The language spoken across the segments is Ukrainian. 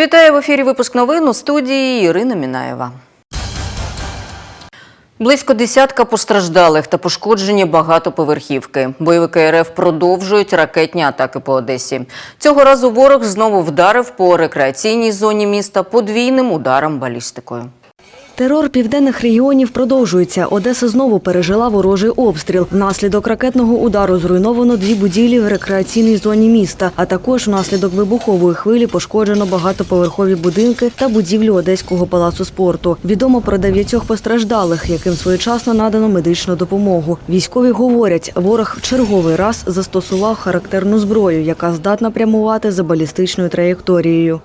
Вітаю в ефірі. Випуск новин у студії Ірина Мінаєва. Близько десятка постраждалих та пошкоджені багатоповерхівки. Бойовики РФ продовжують ракетні атаки по Одесі. Цього разу ворог знову вдарив по рекреаційній зоні міста подвійним ударом балістикою. Терор південних регіонів продовжується. Одеса знову пережила ворожий обстріл. Внаслідок ракетного удару зруйновано дві будівлі в рекреаційній зоні міста. А також внаслідок вибухової хвилі пошкоджено багатоповерхові будинки та будівлю Одеського палацу спорту. Відомо про дев'ятьох постраждалих, яким своєчасно надано медичну допомогу. Військові говорять, ворог в черговий раз застосував характерну зброю, яка здатна прямувати за балістичною траєкторією.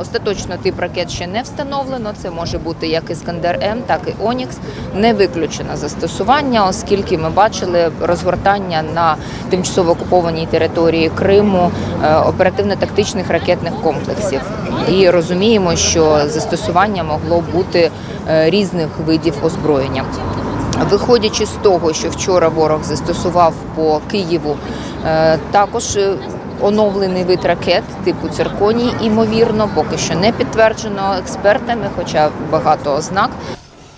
Остаточно тип ракет ще не встановлено. Це може бути як Іскандер М, так і Онікс. Не виключено застосування, оскільки ми бачили розгортання на тимчасово окупованій території Криму е, оперативно-тактичних ракетних комплексів. І розуміємо, що застосування могло бути е, різних видів озброєння. Виходячи з того, що вчора ворог застосував по Києву, е, також оновлений вид ракет типу цирконій, імовірно, поки що не підтверджено експертами, хоча багато ознак.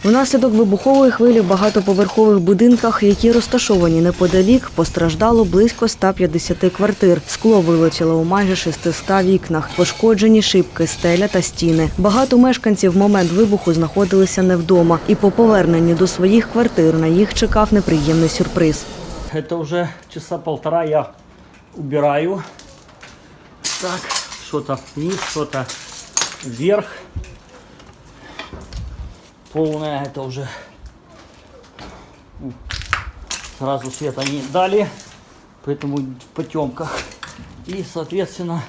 Внаслідок вибухової хвилі в багатоповерхових будинках, які розташовані неподалік, постраждало близько 150 квартир. Скло вилетіло у майже 600 вікнах, пошкоджені шибки, стеля та стіни. Багато мешканців в момент вибуху знаходилися не вдома, і по поверненні до своїх квартир на їх чекав неприємний сюрприз. Это уже часа полтора я убираю. Так, что-то вниз, что-то вверх. Полное это уже. М, Сразу света не дали, поэтому в потемках. И, соответственно,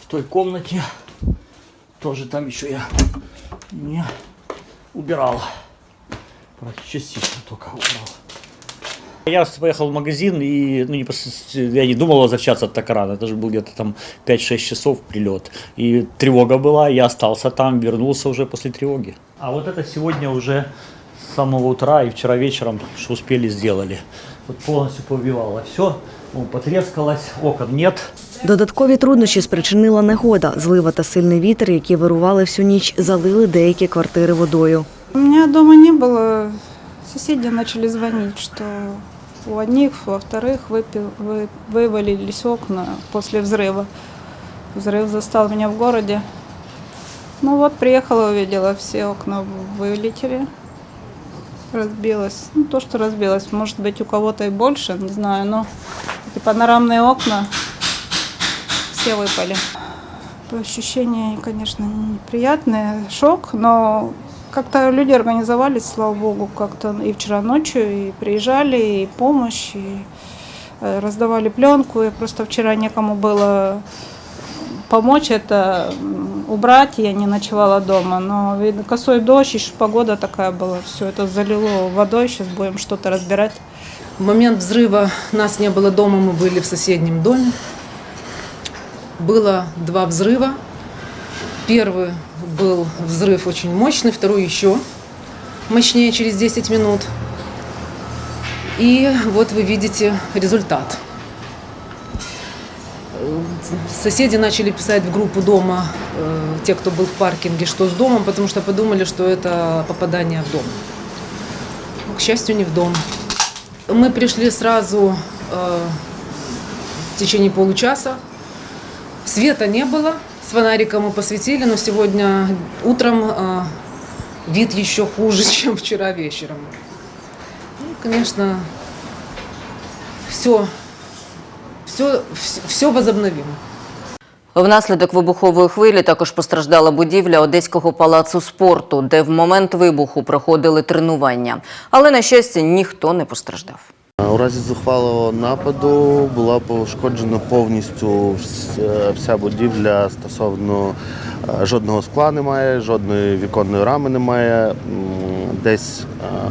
в той комнате тоже там еще я не убирал. Частично только убрал. Я поехал в магазин и ну, не пос- я не думал возвращаться так рано. Это же был где-то там 5-6 часов прилет. И тревога была, я остался там, вернулся уже после тревоги. А вот это сегодня уже с самого утра и вчера вечером, что успели, сделали. Вот полностью повивало все, потрескалось, окон нет. Додаткові труднощі спричинила негода. Злива та сильний вітер, які вирували всю ніч, залили деякі квартири водою. У меня дома не было. Соседи начали звонить, что У одних, во вторых выпил- вы- вывалились окна после взрыва. Взрыв застал меня в городе. Ну вот, приехала, увидела, все окна вылетели. Разбилось. Ну, то, что разбилось, может быть, у кого-то и больше, не знаю, но эти панорамные окна все выпали. Ощущения, конечно, неприятные, шок, но как-то люди организовались, слава богу, как-то и вчера ночью, и приезжали, и помощь, и э, раздавали пленку. И просто вчера некому было помочь это убрать, я не ночевала дома. Но видно, косой дождь, еще погода такая была, все это залило водой, сейчас будем что-то разбирать. В момент взрыва нас не было дома, мы были в соседнем доме. Было два взрыва. Первый был взрыв очень мощный, второй еще мощнее через 10 минут. И вот вы видите результат. Соседи начали писать в группу дома, э, те, кто был в паркинге, что с домом, потому что подумали, что это попадание в дом. Ну, К счастью, не в дом. Мы пришли сразу э, в течение получаса. Света не было, с фонариком мы посветили, но сегодня утром вид еще хуже, чем вчера вечером. Ну, конечно, все, все, все возобновимо. Внаслідок вибухової хвилі також постраждала будівля Одеського палацу спорту, де в момент вибуху проходили тренування. Але, на щастя, ніхто не постраждав. У разі зухвалого нападу була пошкоджена повністю е, вся будівля стосовно е, жодного скла немає, жодної віконної рами немає, десь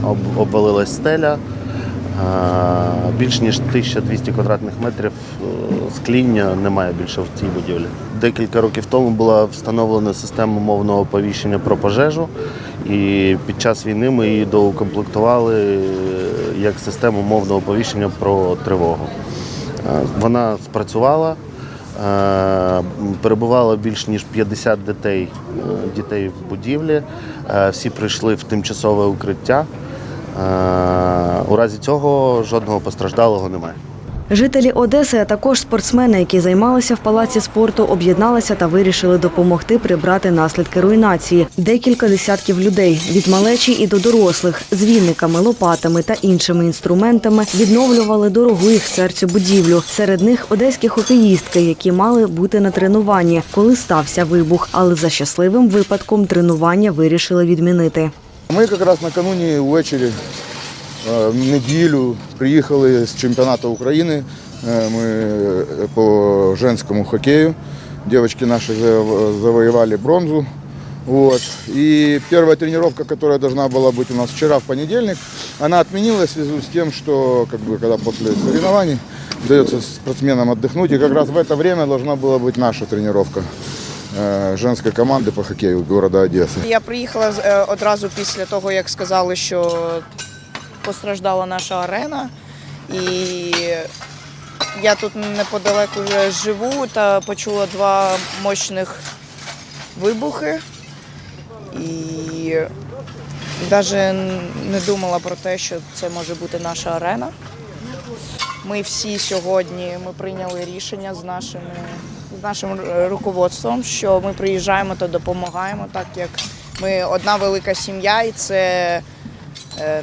е, обвалилась стеля. Е, Більш ніж 1200 квадратних метрів е, скління немає більше в цій будівлі. Декілька років тому була встановлена система мовного оповіщення про пожежу, і під час війни ми її доукомплектували е, як систему мовного оповіщення про тривогу. Е, Вона спрацювала. Е, Перебувало більш ніж 50 дітей, дітей в будівлі. Всі прийшли в тимчасове укриття. У разі цього жодного постраждалого немає. Жителі Одеси, а також спортсмени, які займалися в палаці спорту, об'єдналися та вирішили допомогти прибрати наслідки руйнації. Декілька десятків людей від малечі і до дорослих з віниками, лопатами та іншими інструментами відновлювали дорогу їх серцю будівлю. Серед них одеські хокеїстки, які мали бути на тренуванні, коли стався вибух. Але за щасливим випадком тренування вирішили відмінити. Ми якраз накануні ввечері в неділю приїхали з чемпіонату України. Е, Ми е, по женському хокею. Девочки наши заво- завоевали бронзу. Вот. И первая тренировка, которая должна была быть у нас вчера в понедельник, она отменилась в связи с тем, что как бы, когда после соревнований дается спортсменам отдохнуть. И как раз в это время должна была быть наша тренировка э, женской команды по хоккею города Одессы. Я приїхала з- е, одразу після того, як сказали, що постраждала наша арена. І я тут неподалеку вже живу та почула два мощних вибухи. І навіть не думала про те, що це може бути наша арена. Ми всі сьогодні ми прийняли рішення з нашими з нашим руководством, що ми приїжджаємо та допомагаємо, так як ми одна велика сім'я, і це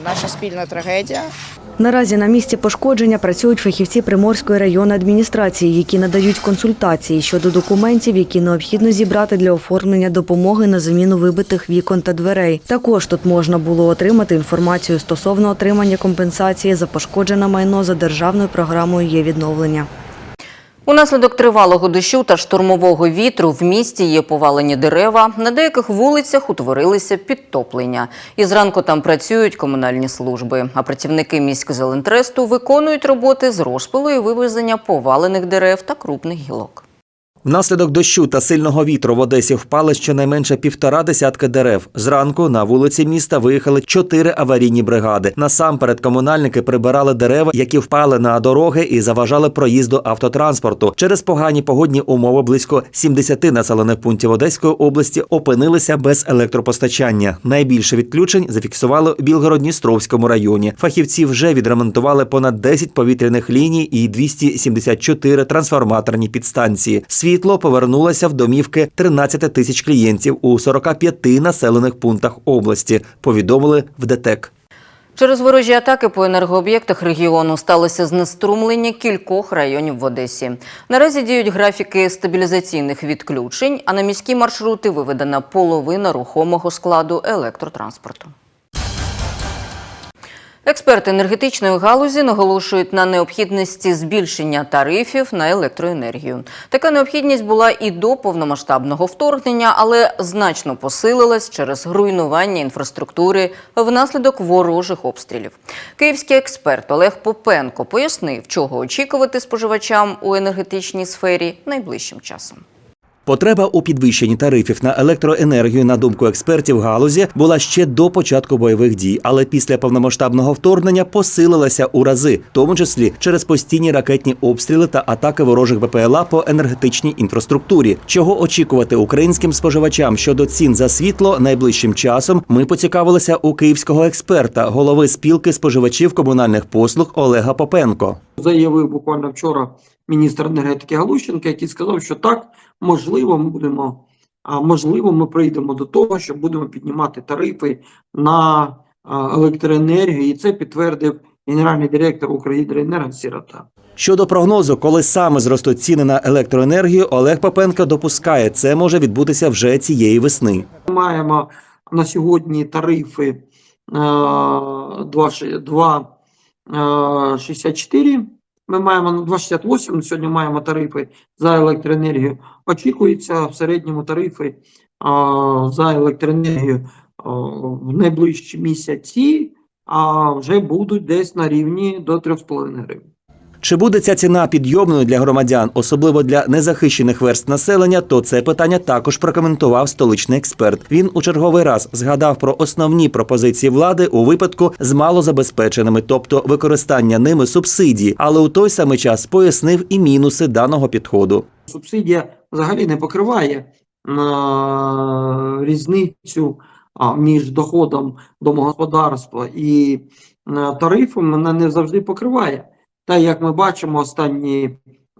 наша спільна трагедія. Наразі на місці пошкодження працюють фахівці Приморської районної адміністрації, які надають консультації щодо документів, які необхідно зібрати для оформлення допомоги на заміну вибитих вікон та дверей. Також тут можна було отримати інформацію стосовно отримання компенсації за пошкоджене майно за державною програмою є відновлення. Унаслідок тривалого дощу та штурмового вітру в місті є повалені дерева. На деяких вулицях утворилися підтоплення. І зранку там працюють комунальні служби. А працівники міськзелентресту виконують роботи з розпилу і вивезення повалених дерев та крупних гілок. Внаслідок дощу та сильного вітру в Одесі впали щонайменше півтора десятка дерев. Зранку на вулиці міста виїхали чотири аварійні бригади. Насамперед комунальники прибирали дерева, які впали на дороги і заважали проїзду автотранспорту. Через погані погодні умови близько 70 населених пунктів Одеської області опинилися без електропостачання. Найбільше відключень зафіксували у Білгород-Дністровському районі. Фахівці вже відремонтували понад 10 повітряних ліній і 274 трансформаторні підстанції. Світло повернулося в домівки 13 тисяч клієнтів у 45 населених пунктах області. Повідомили в ДТЕК. Через ворожі атаки по енергооб'єктах регіону сталося знеструмлення кількох районів в Одесі. Наразі діють графіки стабілізаційних відключень, а на міські маршрути виведена половина рухомого складу електротранспорту. Експерти енергетичної галузі наголошують на необхідності збільшення тарифів на електроенергію. Така необхідність була і до повномасштабного вторгнення, але значно посилилась через руйнування інфраструктури внаслідок ворожих обстрілів. Київський експерт Олег Попенко пояснив, чого очікувати споживачам у енергетичній сфері найближчим часом. Потреба у підвищенні тарифів на електроенергію, на думку експертів галузі, була ще до початку бойових дій, але після повномасштабного вторгнення посилилася у рази, в тому числі через постійні ракетні обстріли та атаки ворожих БПЛА по енергетичній інфраструктурі. Чого очікувати українським споживачам щодо цін за світло найближчим часом? Ми поцікавилися у київського експерта, голови спілки споживачів комунальних послуг Олега Попенко. заявив буквально вчора міністр енергетики Галущенко, який сказав, що так, можливо, ми будемо, можливо, ми прийдемо до того, що будемо піднімати тарифи на електроенергію, і це підтвердив генеральний директор Укргідроенерго Сірота. Щодо прогнозу, коли саме зростуть ціни на електроенергію, Олег Попенко допускає, це може відбутися вже цієї весни. Ми маємо на сьогодні тарифи е, 2,64. Ми маємо на 2,68. Сьогодні маємо тарифи за електроенергію. Очікується в середньому тарифи а, за електроенергію а, в найближчі місяці, а вже будуть десь на рівні до 3,5 гривень. Чи буде ця ціна підйомною для громадян, особливо для незахищених верст населення, то це питання також прокоментував столичний експерт. Він у черговий раз згадав про основні пропозиції влади у випадку з малозабезпеченими, тобто використання ними субсидій, але у той самий час пояснив і мінуси даного підходу. Субсидія взагалі не покриває а, різницю між доходом домогосподарства і тарифом, вона не завжди покриває. Та як ми бачимо, останні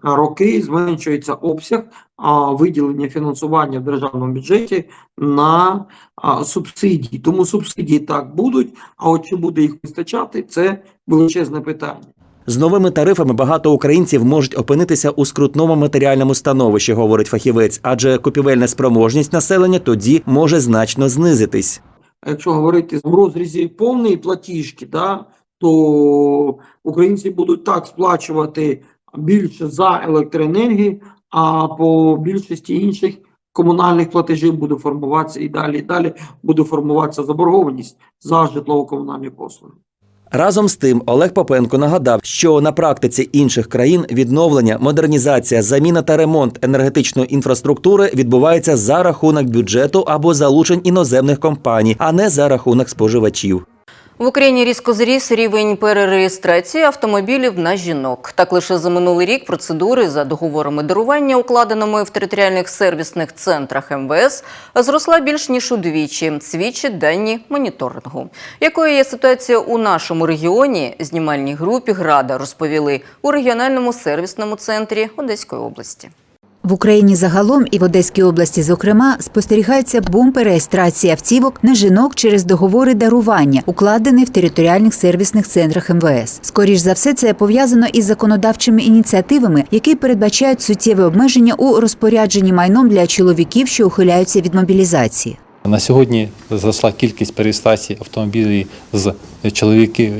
роки зменшується обсяг а, виділення фінансування в державному бюджеті на а, субсидії. Тому субсидії так будуть, а от чи буде їх вистачати, це величезне питання. З новими тарифами багато українців можуть опинитися у скрутному матеріальному становищі, говорить фахівець, адже купівельна спроможність населення тоді може значно знизитись. Якщо говорити в розрізі повної платіжки, да, то українці будуть так сплачувати більше за електроенергію, а по більшості інших комунальних платежів буде формуватися і далі, і далі буде формуватися заборгованість за житлово-комунальні послуги. Разом з тим, Олег Попенко нагадав, що на практиці інших країн відновлення, модернізація, заміна та ремонт енергетичної інфраструктури відбувається за рахунок бюджету або залучень іноземних компаній, а не за рахунок споживачів. В Україні різко зріс рівень перереєстрації автомобілів на жінок. Так лише за минулий рік процедури за договорами дарування, укладеними в територіальних сервісних центрах МВС, зросла більш ніж удвічі. Свідчить дані моніторингу. Якою є ситуація у нашому регіоні? Знімальній групі Града розповіли у регіональному сервісному центрі Одеської області. В Україні загалом і в Одеській області, зокрема, спостерігається бум перереєстрації автівок на жінок через договори дарування, укладені в територіальних сервісних центрах МВС. Скоріш за все, це пов'язано із законодавчими ініціативами, які передбачають суттєві обмеження у розпорядженні майном для чоловіків, що ухиляються від мобілізації. На сьогодні зросла кількість перереєстрацій автомобілів з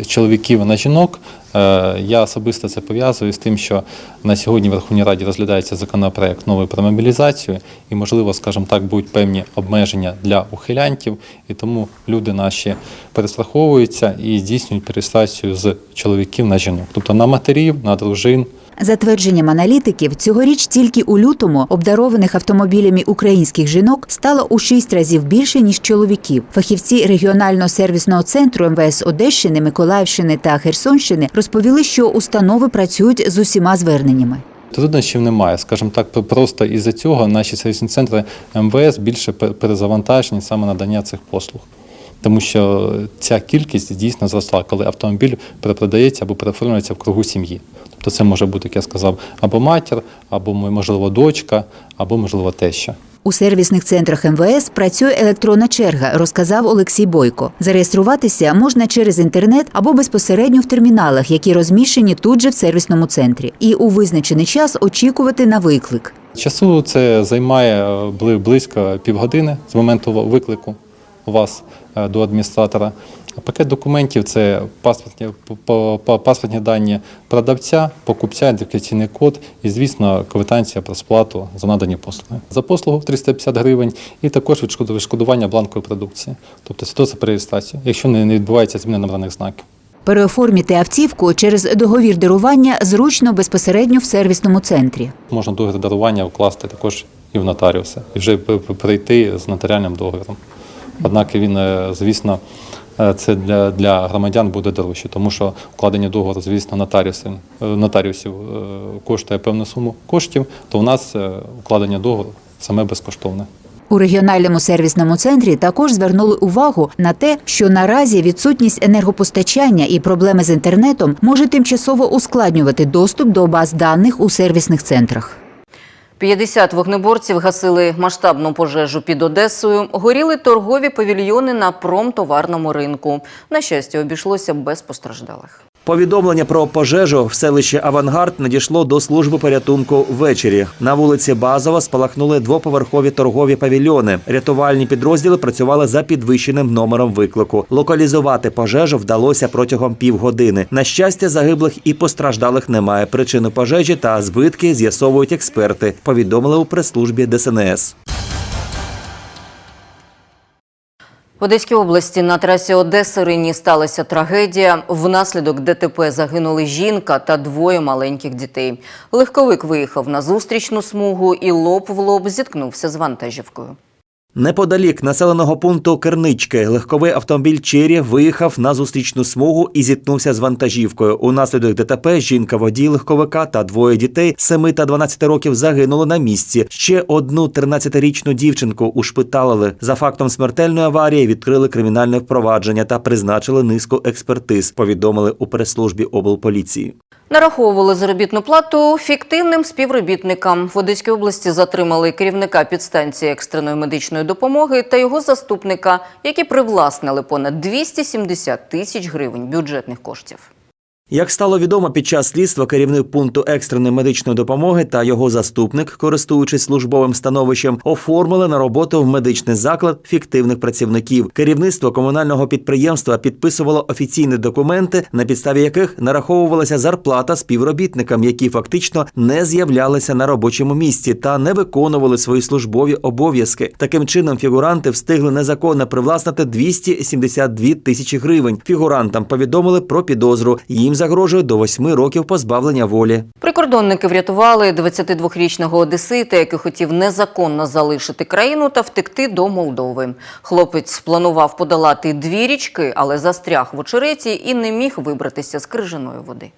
чоловіків, на жінок. Е, Я особисто це пов'язую з тим, що на сьогодні в Верховній Раді розглядається законопроект новий про мобілізацію, і, можливо, скажімо так, будуть певні обмеження для ухилянтів, і тому люди наші перестраховуються і здійснюють перереєстрацію з чоловіків на жінок, тобто на матерів, на дружин. За твердженням аналітиків, цьогоріч тільки у лютому обдарованих автомобілями українських жінок стало у шість разів більше ніж чоловіків. Фахівці регіонального сервісного центру МВС Одещини, Миколаївщини та Херсонщини розповіли, що установи працюють з усіма зверненнями. Труднощів немає, скажімо так, просто із-за цього наші сервісні центри МВС більше перезавантажені саме надання цих послуг. Тому що ця кількість дійсно зросла, коли автомобіль перепродається або переоформлюється в кругу сім'ї. Тобто це може бути, як я сказав, або матір, або можливо дочка, або можливо теща. У сервісних центрах МВС працює електронна черга, розказав Олексій Бойко. Зареєструватися можна через інтернет або безпосередньо в терміналах, які розміщені тут же в сервісному центрі, і у визначений час очікувати на виклик. Часу це займає е, близько півгодини з моменту виклику вас до адміністратора. Пакет документів це паспортні, по- по- паспортні дані продавця, покупця, ідентифікаційний код і, звісно, квитанція про сплату за надані послуги. За послугу 350 гривень і також відшкод- відшкодування бланкової продукції, тобто свідоцтво про реєстрацію, якщо не відбувається зміна номерних знаків. Переоформити автівку через договір дарування зручно безпосередньо в сервісному центрі. Можна договір дарування вкласти також і в нотаріуса, і вже прийти з нотаріальним договором. Однак він, е, звісно, е, це для, для громадян буде дорожче, тому що укладення договору, звісно, нотаріусів, е, нотаріусів е, коштує певну суму коштів, то у нас укладення договору саме безкоштовне. У регіональному сервісному центрі також звернули увагу на те, що наразі відсутність енергопостачання і проблеми з інтернетом може тимчасово ускладнювати доступ до баз даних у сервісних центрах. 50 вогнеборців гасили масштабну пожежу під Одесою. Горіли торгові павільйони на промтоварному ринку. На щастя, обійшлося без постраждалих. Повідомлення про пожежу в селищі Авангард надійшло до служби порятунку ввечері. На вулиці Базова спалахнули двоповерхові торгові павільйони. Рятувальні підрозділи працювали за підвищеним номером виклику. Локалізувати пожежу вдалося протягом півгодини. На щастя, загиблих і постраждалих немає. Причину пожежі та збитки з'ясовують експерти. Повідомили у прес-службі ДСНС. В Одеській області на трасі Одеси Рині сталася трагедія. Внаслідок ДТП загинули жінка та двоє маленьких дітей. Легковик виїхав на зустрічну смугу і лоб в лоб зіткнувся з вантажівкою. Неподалік населеного пункту Кернички легковий автомобіль Чері виїхав на зустрічну смугу і зіткнувся з вантажівкою. Унаслідок ДТП жінка водій легковика та двоє дітей 7 та 12 років загинули на місці. Ще одну 13-річну дівчинку ушпиталили. За фактом смертельної аварії відкрили кримінальне впровадження та призначили низку експертиз. Повідомили у прес-службі облполіції. Нараховували заробітну плату фіктивним співробітникам. В Одеській області затримали керівника підстанції екстреної медичної допомоги та його заступника, які привласнили понад 270 тисяч гривень бюджетних коштів. Як стало відомо під час слідства, керівник пункту екстреної медичної допомоги та його заступник, користуючись службовим становищем, оформили на роботу в медичний заклад фіктивних працівників. Керівництво комунального підприємства підписувало офіційні документи, на підставі яких нараховувалася зарплата співробітникам, які фактично не з'являлися на робочому місці та не виконували свої службові обов'язки. Таким чином, фігуранти встигли незаконно привласнити 272 тисячі гривень. Фігурантам повідомили про підозру. Їм загрожує до восьми років позбавлення волі. Прикордонники врятували 22-річного одесита, який хотів незаконно залишити країну та втекти до Молдови. Хлопець планував подолати дві річки, але застряг в очереті і не міг вибратися з крижаної води.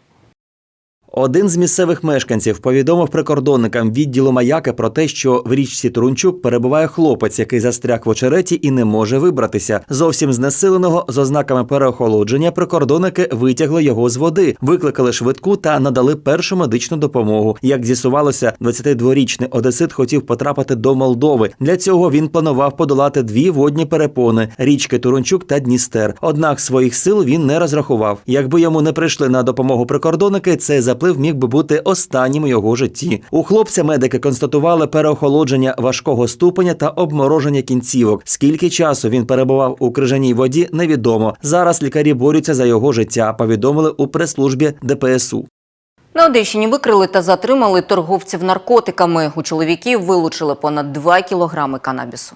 Один з місцевих мешканців повідомив прикордонникам відділу маяки про те, що в річці Турунчук перебуває хлопець, який застряг в очереті і не може вибратися. Зовсім знесиленого з ознаками переохолодження прикордонники витягли його з води, викликали швидку та надали першу медичну допомогу. Як з'ясувалося, 22-річний одесит хотів потрапити до Молдови. Для цього він планував подолати дві водні перепони річки Турунчук та Дністер. Однак своїх сил він не розрахував. Якби йому не прийшли на допомогу прикордонники, цей заплив міг би бути останнім у його житті. У хлопця медики констатували переохолодження важкого ступеня та обмороження кінцівок. Скільки часу він перебував у крижаній воді, невідомо. Зараз лікарі борються за його життя. Повідомили у прес-службі ДПСУ. На Одещині викрили та затримали торговців наркотиками. У чоловіків вилучили понад 2 кілограми канабісу.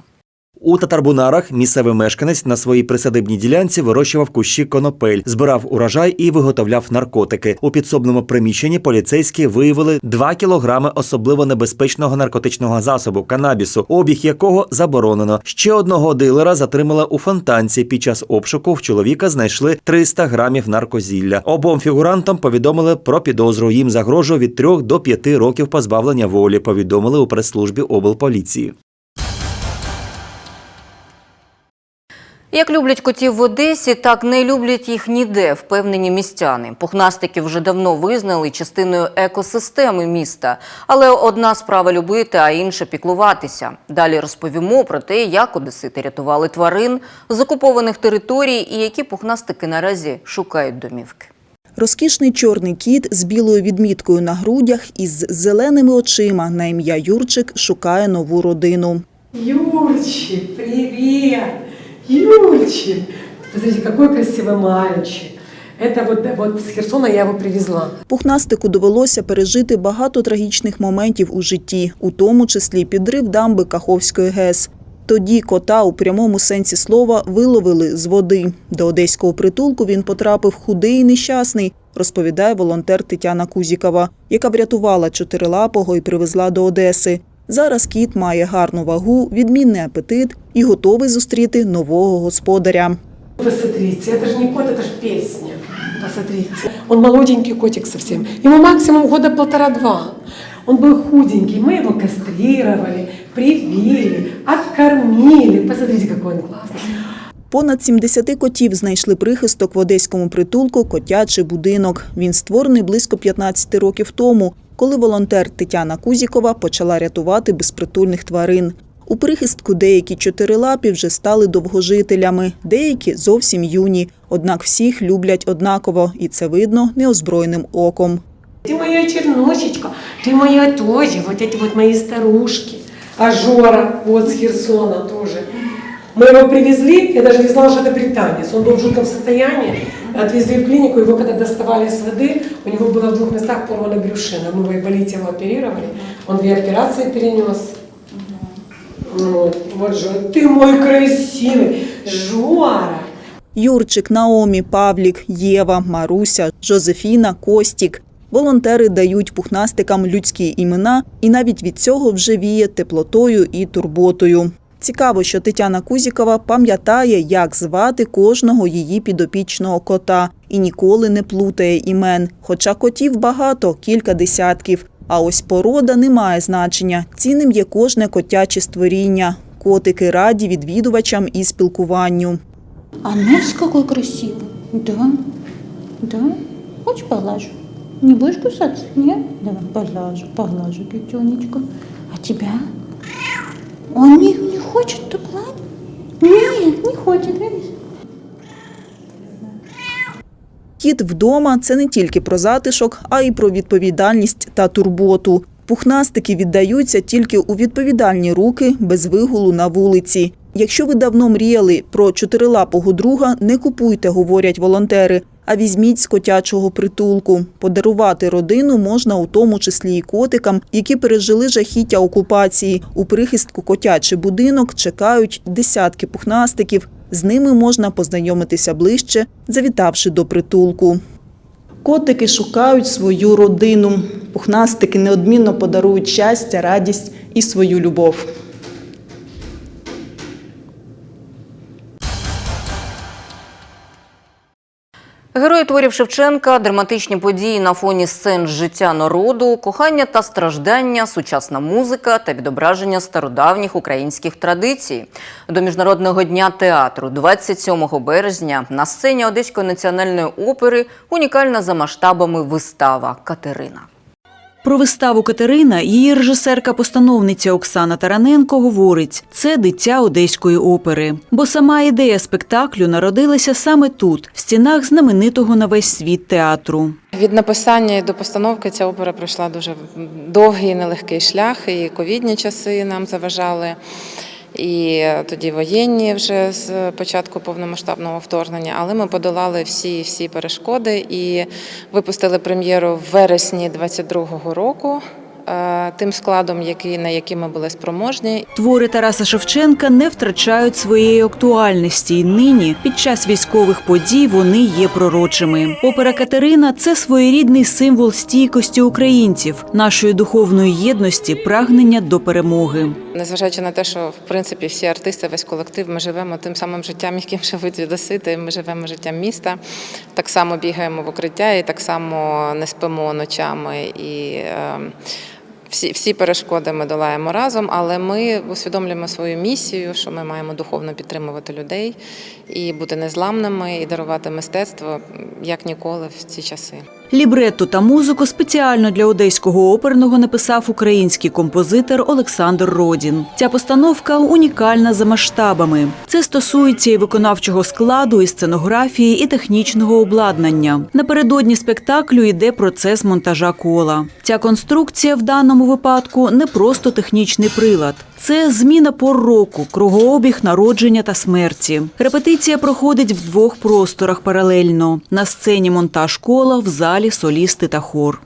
У Татарбунарах місцевий мешканець на своїй присадибній ділянці вирощував кущі конопель, збирав урожай і виготовляв наркотики. У підсобному приміщенні поліцейські виявили 2 кілограми особливо небезпечного наркотичного засобу канабісу, обіг якого заборонено. Ще одного дилера затримали у фонтанці. Під час обшуку в чоловіка знайшли 300 грамів наркозілля. Обом фігурантам повідомили про підозру. Їм загрожує від 3 до 5 років позбавлення волі. Повідомили у прес-службі облполіції. Як люблять котів в Одесі, так не люблять їх ніде, впевнені містяни. Пухнастики вже давно визнали частиною екосистеми міста. Але одна справа любити, а інша піклуватися. Далі розповімо про те, як одесити рятували тварин з окупованих територій і які пухнастики наразі шукають домівки. Розкішний чорний кіт з білою відміткою на грудях і з зеленими очима на ім'я Юрчик шукає нову родину. Юрчик, привет! Юрчик! Посмотрите, какой красивый мальчик. Это вот, вот с Херсона я его привезла. Пухнастику довелося пережити багато трагічних моментів у житті, у тому числі підрив дамби Каховської ГЕС. Тоді кота у прямому сенсі слова виловили з води. До одеського притулку він потрапив худий і нещасний, розповідає волонтер Тетяна Кузікова, яка врятувала чотирилапого і привезла до Одеси. Зараз кіт має гарну вагу, відмінний апетит і готовий зустріти нового господаря. Посмотрите, это же не кот, это же песня. Посмотрите. Он молоденький котик совсем. Ему максимум года полтора-два. Он был худенький. Мы его кастрировали, привили, откормили. Посмотрите, какой он классный. Понад 70 котів знайшли прихисток в одеському притулку «Котячий будинок». Він створений близько 15 років тому, коли волонтер Тетяна Кузікова почала рятувати безпритульних тварин. У прихистку деякі чотирилапі вже стали довгожителями, деякі зовсім юні. Однак всіх люблять однаково, і це видно неозброєним оком. Ты моя чернушечка, ты моя тоже, вот эти вот мои старушки. А Жора, вот с Херсона тоже. Мы его привезли, я даже не знала, что это британец. Он был в жутком состоянии. Отвезли в клинику, его когда доставали с воды, у него было в двух местах порвана брюшина. Мы в Айболите его оперировали, он две операции перенес. Вот, вот Жора, ты мой красивый, Жора. Юрчик, Наомі, Павлік, Єва, Маруся, Жозефіна, Костік. Волонтери дають пухнастикам людські імена, і навіть від цього вже віє теплотою і турботою. Цікаво, що Тетяна Кузікова пам'ятає, як звати кожного її підопічного кота і ніколи не плутає імен. Хоча котів багато, кілька десятків. А ось порода не має значення. Цінним є кожне котяче створіння. Котики раді відвідувачам і спілкуванню. А нос какой красивый. Да? Да? Хочешь поглажу? Не будешь кусаться? Нет? Давай, поглажу, поглажу, котеночка. А тебя? Он не, не хочет, то гладь? Нет, не хочет, видишь? Кіт вдома це не тільки про затишок, а й про відповідальність та турботу. Пухнастики віддаються тільки у відповідальні руки без вигулу на вулиці. Якщо ви давно мріяли про чотирилапого друга, не купуйте, говорять волонтери, а візьміть з котячого притулку. Подарувати родину можна у тому числі і котикам, які пережили жахіття окупації. У прихистку котячий будинок чекають десятки пухнастиків. З ними можна познайомитися ближче, завітавши до притулку. Котики шукають свою родину. Пухнастики неодмінно подарують щастя, радість і свою любов. Герої творів Шевченка, драматичні події на фоні сцен життя народу, кохання та страждання, сучасна музика та відображення стародавніх українських традицій. До Міжнародного дня театру 27 березня на сцені Одеської національної опери унікальна за масштабами вистава Катерина. Про виставу Катерина її режисерка-постановниця Оксана Тараненко говорить: це дитя одеської опери. Бо сама ідея спектаклю народилася саме тут, в стінах знаменитого на весь світ театру. Від написання до постановки ця опера пройшла дуже довгий і нелегкий шлях, і ковідні часи нам заважали. І тоді воєнні вже з початку повномасштабного вторгнення, але ми подолали всі всі перешкоди і випустили прем'єру в вересні 22-го року. Е, Тим складом, який на який ми були спроможні, Твори Тараса Шевченка не втрачають своєї актуальності, і нині, під час військових подій, вони є пророчими. Опера Катерина це своєрідний символ стійкості українців, нашої духовної єдності, прагнення до перемоги. Незважаючи на те, що в принципі всі артисти, весь колектив, ми живемо тим самим життям, яким живуть одесити. Ми живемо життям міста. Так само бігаємо в укриття і так само не спимо ночами. І е, всі, всі перешкоди ми долаємо разом, але ми усвідомлюємо свою місію, що ми маємо духовно підтримувати людей і бути незламними, і дарувати мистецтво як ніколи в ці часи. Лібретто та музику спеціально для одеського оперного написав український композитор Олександр Родін. Ця постановка унікальна за масштабами. Це стосується і виконавчого складу, і сценографії, і технічного обладнання. Напередодні спектаклю йде процес монтажа кола. Ця конструкція в даному випадку не просто технічний прилад. Це зміна пор року, кругообіг народження та смерті. Репетиція проходить в двох просторах паралельно: на сцені монтаж кола, в залі солісти та хор.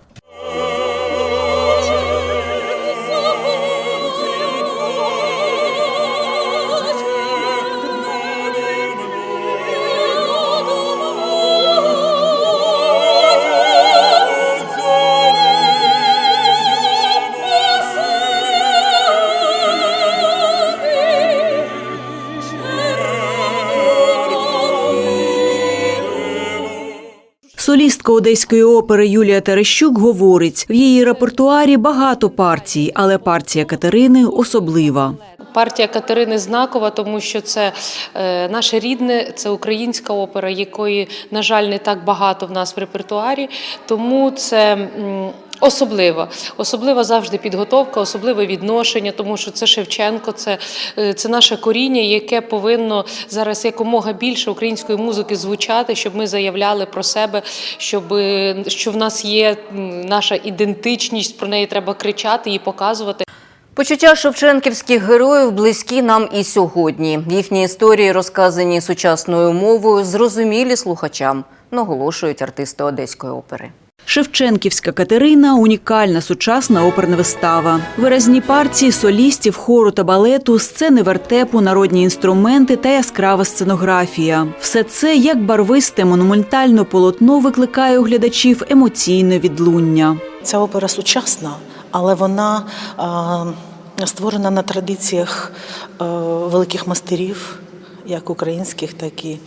Одеської опери Юлія Терещук говорить: в її репертуарі багато партій, але партія Катерини особлива. Партія Катерини знакова, тому що це е, наше рідне, це українська опера, якої, на жаль, не так багато в нас в репертуарі. Тому це м, особливо. Особлива завжди підготовка, особливе відношення, тому що це Шевченко, це, е, це наше коріння, яке повинно зараз якомога більше української музики звучати, щоб ми заявляли про себе, щоб е, що в нас є наша ідентичність, про неї треба кричати і показувати. Почуття шевченківських героїв близькі нам і сьогодні. Їхні історії, розказані сучасною мовою, зрозумілі слухачам, наголошують артисти Одеської опери. Шевченківська Катерина унікальна сучасна оперна вистава. Виразні партії солістів, хору та балету, сцени вертепу, народні інструменти та яскрава сценографія. Все це як барвисте монументальне полотно викликає у глядачів емоційне відлуння. Ця опера сучасна, але вона створена на традиціях е, великих мастерів, як українських, так і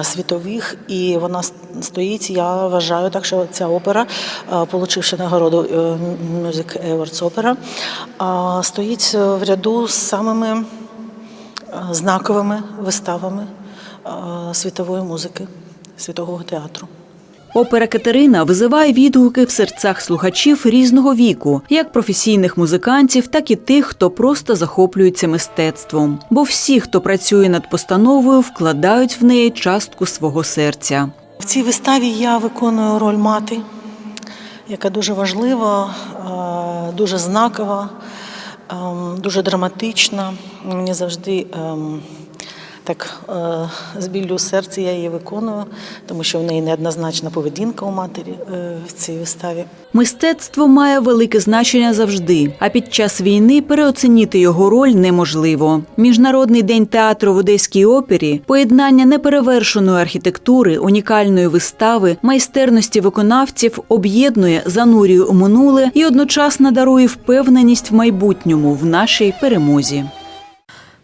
е, світових. І вона стоїть, я вважаю, так що ця опера, е, получивши нагороду Music Awards Opera, стоїть в ряду з самими знаковими виставами світової музики, світового театру. Опера Катерина визиває відгуки в серцях слухачів різного віку, як професійних музикантів, так і тих, хто просто захоплюється мистецтвом. Бо всі, хто працює над постановою, вкладають в неї частку свого серця. В цій виставі я виконую роль мати, яка дуже важлива, е, дуже знакова, ем, дуже драматична. Мені завжди ем, так е, з біллю у серці я її виконую, тому що в неї неоднозначна поведінка у матері е, в цій виставі. Мистецтво має велике значення завжди, а під час війни переоцінити його роль неможливо. Міжнародний день театру в Одеській опері поєднання неперевершеної архітектури, унікальної вистави, майстерності виконавців об'єднує, занурює у минуле і одночасно дарує впевненість в майбутньому в нашій перемозі.